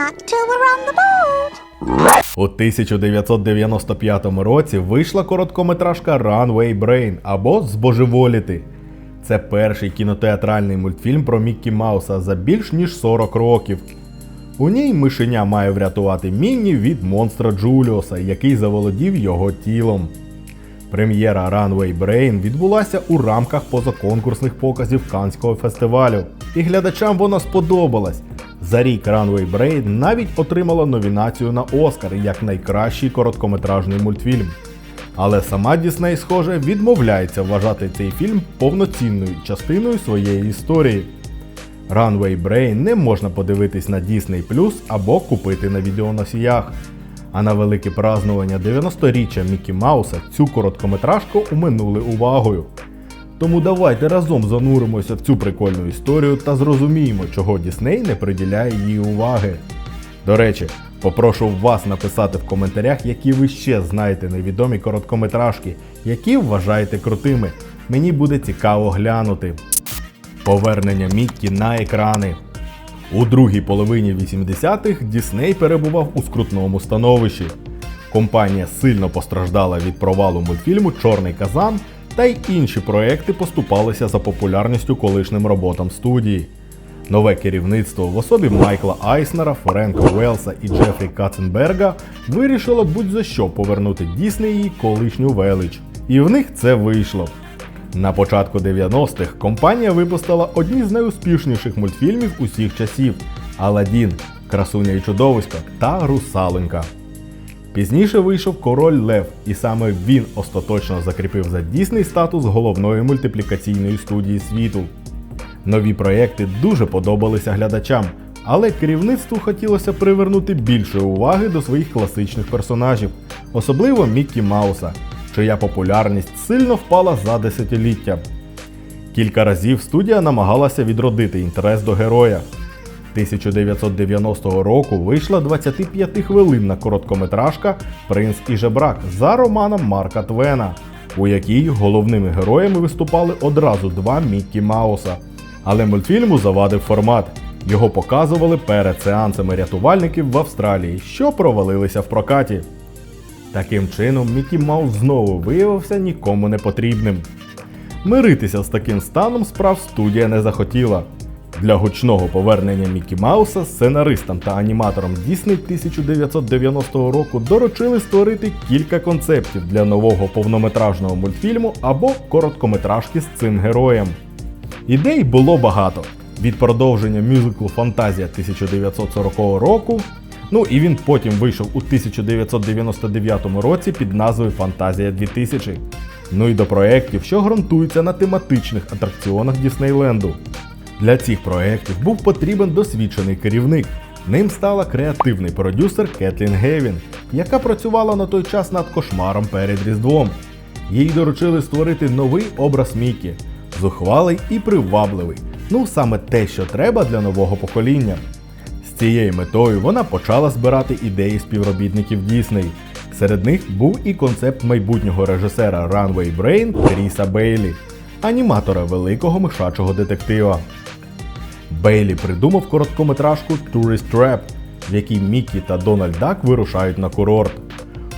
not on the boat. У 1995 році вийшла короткометражка Runway Brain або Збожеволіти. Це перший кінотеатральний мультфільм про Міккі Мауса за більш ніж 40 років. У ній мишеня має врятувати Мінні від монстра Джуліуса, який заволодів його тілом. Прем'єра Runway Brain відбулася у рамках позаконкурсних показів Канського фестивалю, і глядачам вона сподобалась. За рік Runway Brain навіть отримала номінацію на Оскар як найкращий короткометражний мультфільм. Але сама Дісней, схоже, відмовляється вважати цей фільм повноцінною частиною своєї історії. Runway Brain не можна подивитись на Disney Plus або купити на відеоносіях. А на велике празнування 90-річчя Мікі Мауса цю короткометражку уминули увагою. Тому давайте разом зануримося в цю прикольну історію та зрозуміємо, чого Дісней не приділяє їй уваги. До речі, попрошу вас написати в коментарях, які ви ще знаєте невідомі короткометражки, які вважаєте крутими. Мені буде цікаво глянути. Повернення Міккі на екрани. У другій половині 80-х Дісней перебував у скрутному становищі. Компанія сильно постраждала від провалу мультфільму Чорний казан, та й інші проекти поступалися за популярністю колишнім роботам студії. Нове керівництво в особі Майкла Айснера, Френка Уелса і Джефрі Катценберга вирішило будь-за що повернути Дісней її колишню велич. І в них це вийшло. На початку 90-х компанія випустила одні з найуспішніших мультфільмів усіх часів: Аладдін, Красуня і чудовисько та Русаленька. Пізніше вийшов Король Лев, і саме він остаточно закріпив за Дісней статус головної мультиплікаційної студії світу. Нові проекти дуже подобалися глядачам, але керівництву хотілося привернути більше уваги до своїх класичних персонажів, особливо Міккі Мауса, чия популярність сильно впала за десятиліття. Кілька разів студія намагалася відродити інтерес до героя. 1990 року вийшла 25-хвилинна короткометражка Принц і жебрак за романом Марка Твена, у якій головними героями виступали одразу два Міккі Мауса. Але мультфільму завадив формат. Його показували перед сеансами рятувальників в Австралії, що провалилися в прокаті. Таким чином, Мікі Маус знову виявився нікому не потрібним. Миритися з таким станом справ студія не захотіла. Для гучного повернення Мікі Мауса сценаристам та аніматорам Disney 1990 року доручили створити кілька концептів для нового повнометражного мультфільму або короткометражки з цим героєм. Ідей було багато. Від продовження мюзиклу Фантазія 1940 року. Ну і він потім вийшов у 1999 році під назвою Фантазія 2000. Ну і до проєктів, що ґрунтуються на тематичних атракціонах Діснейленду. Для цих проєктів був потрібен досвідчений керівник. Ним стала креативний продюсер Кетлін Гевін, яка працювала на той час над кошмаром перед Різдвом. Їй доручили створити новий образ Мікі, зухвалий і привабливий. Ну саме те, що треба для нового покоління. З цією метою вона почала збирати ідеї співробітників Дісней. Серед них був і концепт майбутнього режисера Runway Brain Кріса Бейлі, аніматора великого мишачого детектива. Бейлі придумав короткометражку Tourist Trap, в якій Мікі та Дональд Дак вирушають на курорт.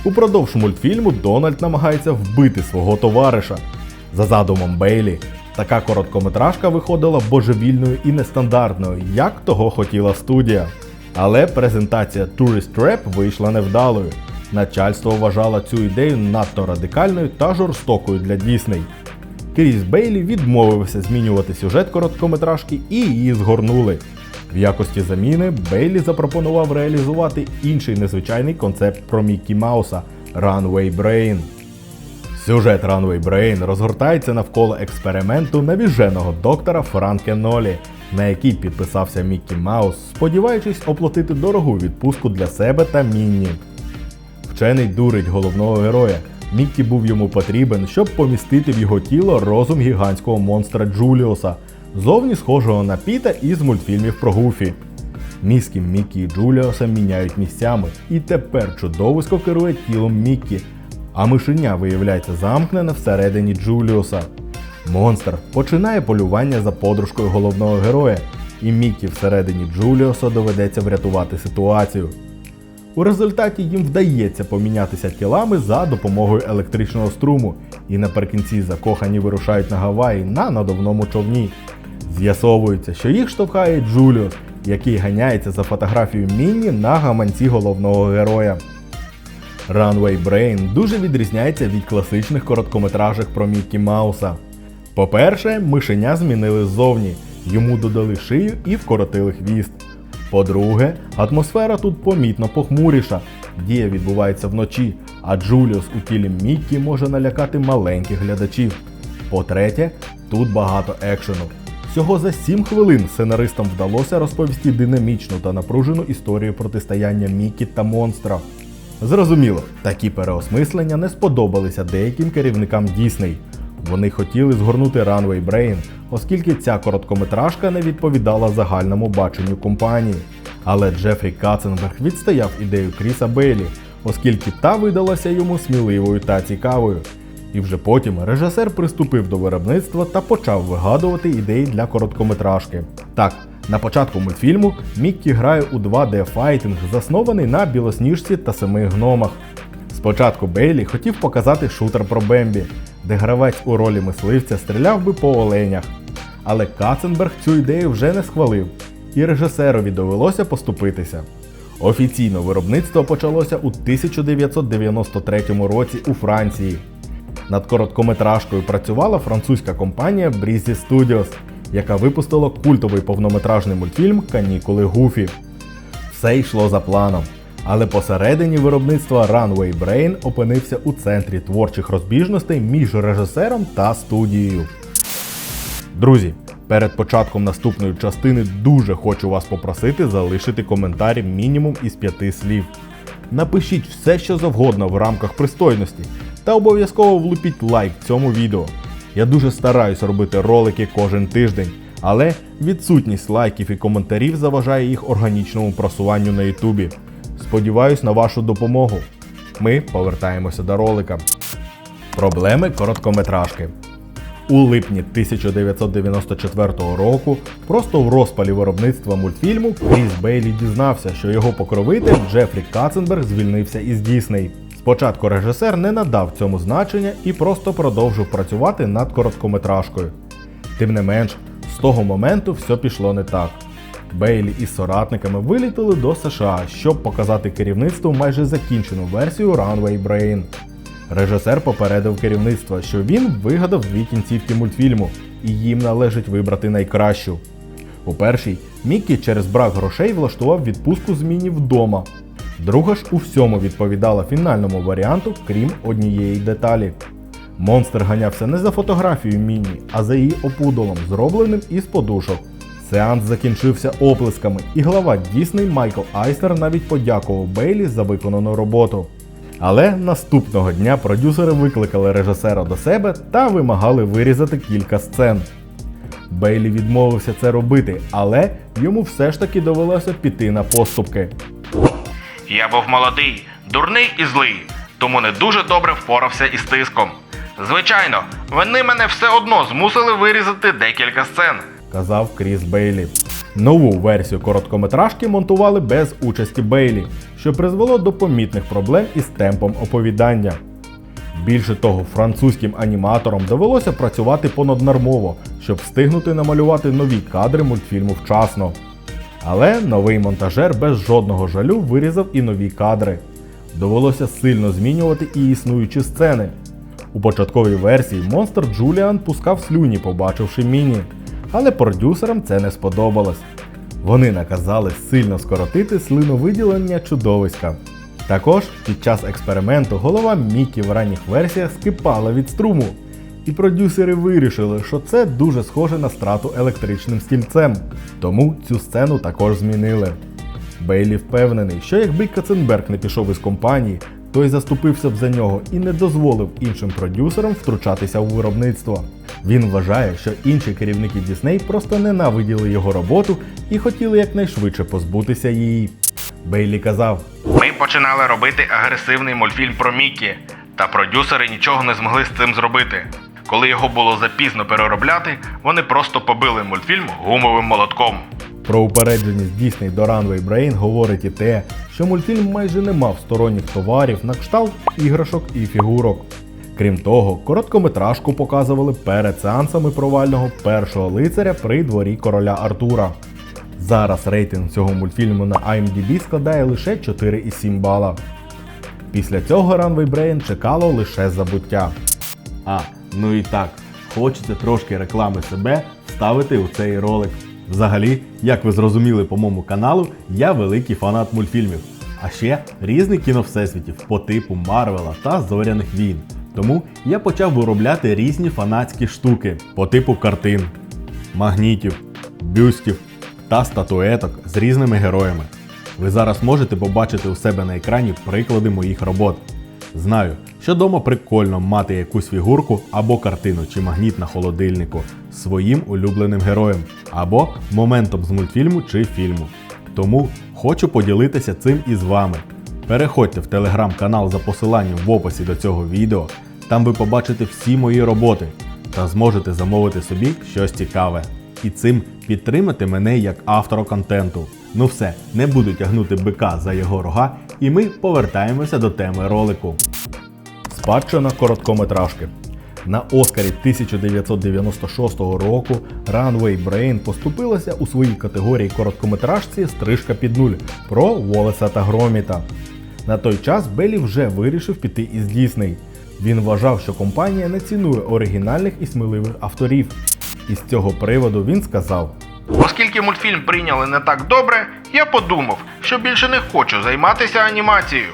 Упродовж мультфільму Дональд намагається вбити свого товариша. За задумом Бейлі, така короткометражка виходила божевільною і нестандартною, як того хотіла студія. Але презентація Tourist Trap вийшла невдалою. Начальство вважало цю ідею надто радикальною та жорстокою для Дісней. Кріс Бейлі відмовився змінювати сюжет короткометражки і її згорнули. В якості заміни Бейлі запропонував реалізувати інший незвичайний концепт про Міккі Мауса Runway Brain. Сюжет Runway Brain розгортається навколо експерименту навіженого доктора Франке Нолі, на який підписався Міккі Маус, сподіваючись оплатити дорогу відпустку для себе та Мінні. Вчений дурить головного героя. Міккі був йому потрібен, щоб помістити в його тіло розум гігантського монстра Джуліуса, зовні схожого на Піта із мультфільмів про Гуфі. Мізки Міккі і Джуліуса міняють місцями, і тепер чудовисько керує тілом Міккі, а мишеня виявляється замкнене всередині Джуліуса. Монстр починає полювання за подружкою головного героя, і Мікі всередині Джуліуса доведеться врятувати ситуацію. У результаті їм вдається помінятися тілами за допомогою електричного струму, і наприкінці закохані вирушають на Гаваї на надувному човні. З'ясовується, що їх штовхає Джуліус, який ганяється за фотографією Мінні на гаманці головного героя. Runway Brain дуже відрізняється від класичних короткометражок про Мікі Мауса. По-перше, мишеня змінили ззовні, йому додали шию і вкоротили хвіст. По-друге, атмосфера тут помітно похмуріша, дія відбувається вночі, а Джуліус у тілі Міккі може налякати маленьких глядачів. По-третє, тут багато екшену. Всього за 7 хвилин сценаристам вдалося розповісти динамічну та напружену історію протистояння Мікі та монстра. Зрозуміло, такі переосмислення не сподобалися деяким керівникам Дісней. Вони хотіли згорнути Runway Brain, оскільки ця короткометражка не відповідала загальному баченню компанії. Але Джефрі Каценберг відстояв ідею Кріса Бейлі, оскільки та видалася йому сміливою та цікавою. І вже потім режисер приступив до виробництва та почав вигадувати ідеї для короткометражки. Так, на початку мультфільму Міккі грає у 2D файтинг, заснований на білосніжці та семи гномах. Спочатку Бейлі хотів показати шутер про Бембі, де гравець у ролі мисливця стріляв би по оленях. Але Каценберг цю ідею вже не схвалив, і режисерові довелося поступитися. Офіційно виробництво почалося у 1993 році у Франції. Над короткометражкою працювала французька компанія Breezy Studios, яка випустила культовий повнометражний мультфільм Канікули Гуфі. Все йшло за планом. Але посередині виробництва Runway Brain опинився у центрі творчих розбіжностей між режисером та студією. Друзі, перед початком наступної частини дуже хочу вас попросити залишити коментарі мінімум із п'яти слів. Напишіть все, що завгодно в рамках пристойності, та обов'язково влупіть лайк цьому відео. Я дуже стараюсь робити ролики кожен тиждень, але відсутність лайків і коментарів заважає їх органічному просуванню на Ютубі. Сподіваюсь на вашу допомогу. Ми повертаємося до ролика. Проблеми короткометражки. У липні 1994 року, просто в розпалі виробництва мультфільму, Кріс Бейлі дізнався, що його покровитель Джефрі Каценберг звільнився із Дісней. Спочатку режисер не надав цьому значення і просто продовжив працювати над короткометражкою. Тим не менш, з того моменту все пішло не так. Бейлі із соратниками вилітали до США, щоб показати керівництву майже закінчену версію Runway Brain. Режисер попередив керівництво, що він вигадав дві кінцівки мультфільму, і їм належить вибрати найкращу. У першій Міккі через брак грошей влаштував відпустку зміні вдома. Друга ж у всьому відповідала фінальному варіанту, крім однієї деталі. Монстр ганявся не за фотографією Мінні, а за її опудолом, зробленим із подушок. Сеанс закінчився оплесками, і глава Дісней Майкл Айснер навіть подякував Бейлі за виконану роботу. Але наступного дня продюсери викликали режисера до себе та вимагали вирізати кілька сцен. Бейлі відмовився це робити, але йому все ж таки довелося піти на поступки. Я був молодий, дурний і злий, тому не дуже добре впорався із тиском. Звичайно, вони мене все одно змусили вирізати декілька сцен. Казав Кріс Бейлі. Нову версію короткометражки монтували без участі Бейлі, що призвело до помітних проблем із темпом оповідання. Більше того, французьким аніматорам довелося працювати понаднормово, щоб встигнути намалювати нові кадри мультфільму вчасно. Але новий монтажер без жодного жалю вирізав і нові кадри. Довелося сильно змінювати і існуючі сцени. У початковій версії монстр Джуліан пускав слюні, побачивши міні, але продюсерам це не сподобалось. Вони наказали сильно скоротити слиновиділення чудовиська. Також під час експерименту голова Мікі в ранніх версіях скипала від струму, і продюсери вирішили, що це дуже схоже на страту електричним стільцем, тому цю сцену також змінили. Бейлі впевнений, що якби Каценберг не пішов із компанії, той заступився б за нього і не дозволив іншим продюсерам втручатися у виробництво. Він вважає, що інші керівники Дісней просто ненавиділи його роботу і хотіли якнайшвидше позбутися її. Бейлі казав: Ми починали робити агресивний мультфільм про Мікі, та продюсери нічого не змогли з цим зробити. Коли його було запізно переробляти, вони просто побили мультфільм гумовим молотком. Про упередженість Disney до Runway Brain говорить і те, що мультфільм майже не мав сторонніх товарів на кшталт іграшок і фігурок. Крім того, короткометражку показували перед сеансами провального першого лицаря при дворі короля Артура. Зараз рейтинг цього мультфільму на IMDb складає лише 4,7 бала. Після цього Runway Brain чекало лише забуття. А, ну і так, хочеться трошки реклами себе вставити у цей ролик. Взагалі, як ви зрозуміли по моєму каналу, я великий фанат мультфільмів, а ще різних кіновсесвітів по типу Марвела та Зоряних війн. Тому я почав виробляти різні фанатські штуки по типу картин, магнітів, бюстів та статуеток з різними героями. Ви зараз можете побачити у себе на екрані приклади моїх робот. Знаю, що дома прикольно мати якусь фігурку або картину чи магніт на холодильнику з своїм улюбленим героєм, або моментом з мультфільму чи фільму. Тому хочу поділитися цим із вами. Переходьте в телеграм-канал за посиланням в описі до цього відео, там ви побачите всі мої роботи та зможете замовити собі щось цікаве. І цим підтримати мене як автора контенту. Ну все, не буду тягнути бика за його рога, і ми повертаємося до теми ролику. Спадщина короткометражки. На Оскарі 1996 року Runway Brain поступилася у своїй категорії короткометражці Стрижка під нуль про Волеса та Громіта. На той час Беллі вже вирішив піти із Дісней. Він вважав, що компанія не цінує оригінальних і сміливих авторів. І з цього приводу він сказав: Оскільки мультфільм прийняли не так добре, я подумав, що більше не хочу займатися анімацією.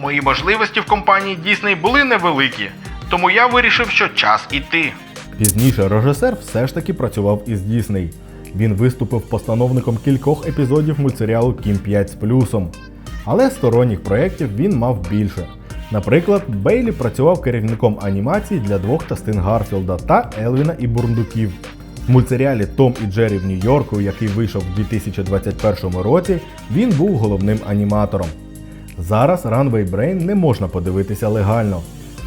Мої можливості в компанії Disney були невеликі, тому я вирішив, що час іти. Пізніше режисер все ж таки працював із Дісней. Він виступив постановником кількох епізодів мультсеріалу Кім 5 з плюсом. Але сторонніх проєктів він мав більше. Наприклад, Бейлі працював керівником анімації для двох частин Гарфілда та Елвіна і Бурундуків. В мультсеріалі Том і Джері в Нью-Йорку, який вийшов у 2021 році, він був головним аніматором. Зараз Runway Brain не можна подивитися легально.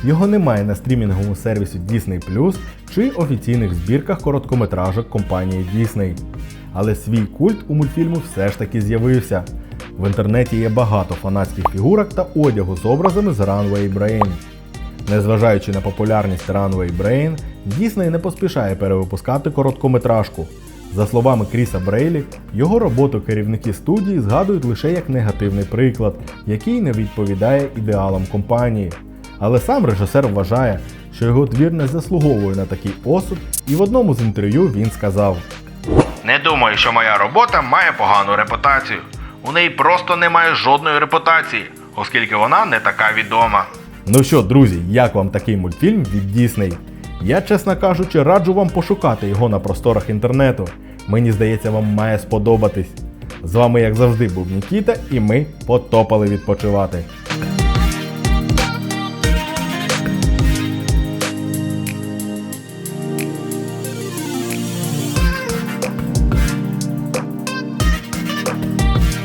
Його немає на стрімінговому сервісі Disney чи офіційних збірках короткометражок компанії Disney. Але свій культ у мультфільму все ж таки з'явився. В інтернеті є багато фанатських фігурок та одягу з образами з Runway Brain. Незважаючи на популярність Runway Brain, Disney не поспішає перевипускати короткометражку. За словами Кріса Брейлі, його роботу керівники студії згадують лише як негативний приклад, який не відповідає ідеалам компанії. Але сам режисер вважає, що його твір не заслуговує на такий осуд, і в одному з інтерв'ю він сказав: Не думаю, що моя робота має погану репутацію. У неї просто немає жодної репутації, оскільки вона не така відома. Ну що, друзі, як вам такий мультфільм від Дісней? Я, чесно кажучи, раджу вам пошукати його на просторах інтернету. Мені здається, вам має сподобатись. З вами, як завжди, був Нікіта, і ми потопали відпочивати.